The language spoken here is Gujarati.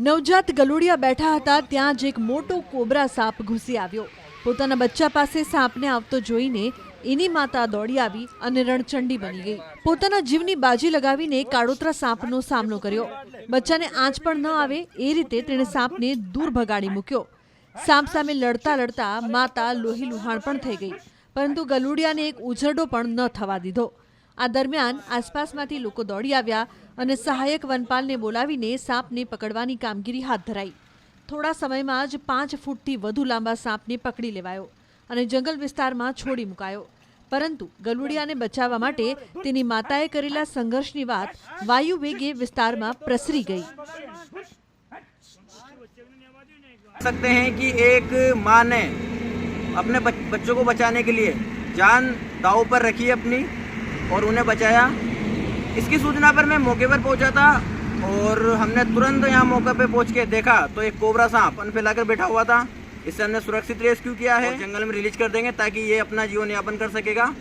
નવજાત ગલુડિયા બેઠા હતા ત્યાં જ એક મોટો કોબરા સાપ ઘૂસી આવ્યો. પોતાના બચ્ચા પાસે સાપને આવતો જોઈને એની માતા દોડી આવી અને રણચંડી બની ગઈ. પોતાના જીવની બાજી લગાવીને કાળોતરા સાપનો સામનો કર્યો. બચ્ચાને આંચ પણ ન આવે એ રીતે તેણે સાપને દૂર ભગાડી મૂક્યો. સાપ સામે લડતા લડતા માતા લોહી લુહાણ પણ થઈ ગઈ. પરંતુ ગલુડિયાને એક ઉઝરડો પણ ન થવા દીધો. આ દરમિયાન આસપાસમાંથી લોકો દોડી આવ્યા અને સહાયક વનપાલને બોલાવીને સાપને પકડવાની કામગીરી હાથ ધરાઈ થોડા સમયમાં જ પાંચ ફૂટથી વધુ લાંબા સાપને પકડી લેવાયો અને જંગલ વિસ્તારમાં છોડી મુકાયો પરંતુ ગલુડિયાને બચાવવા માટે તેની માતાએ કરેલા સંઘર્ષની વાત વાયુ વેગે વિસ્તારમાં પ્રસરી ગઈ सकते हैं कि एक माँ ने अपने बच, बच्चों को बचाने के लिए जान दाव पर रखी अपनी और उन्हें बचाया। इसकी सूचना पर मैं मौके पर पहुँचा था और हमने तुरंत यहाँ मौके पर पहुँच के देखा। तो एक कोबरा सांप अन फैलाकर बैठा हुआ था। इससे हमने सुरक्षित रेस्क्यू किया है। जंगल में रिलीज़ कर देंगे ताकि ये अपना जीवन यापन कर सकेगा।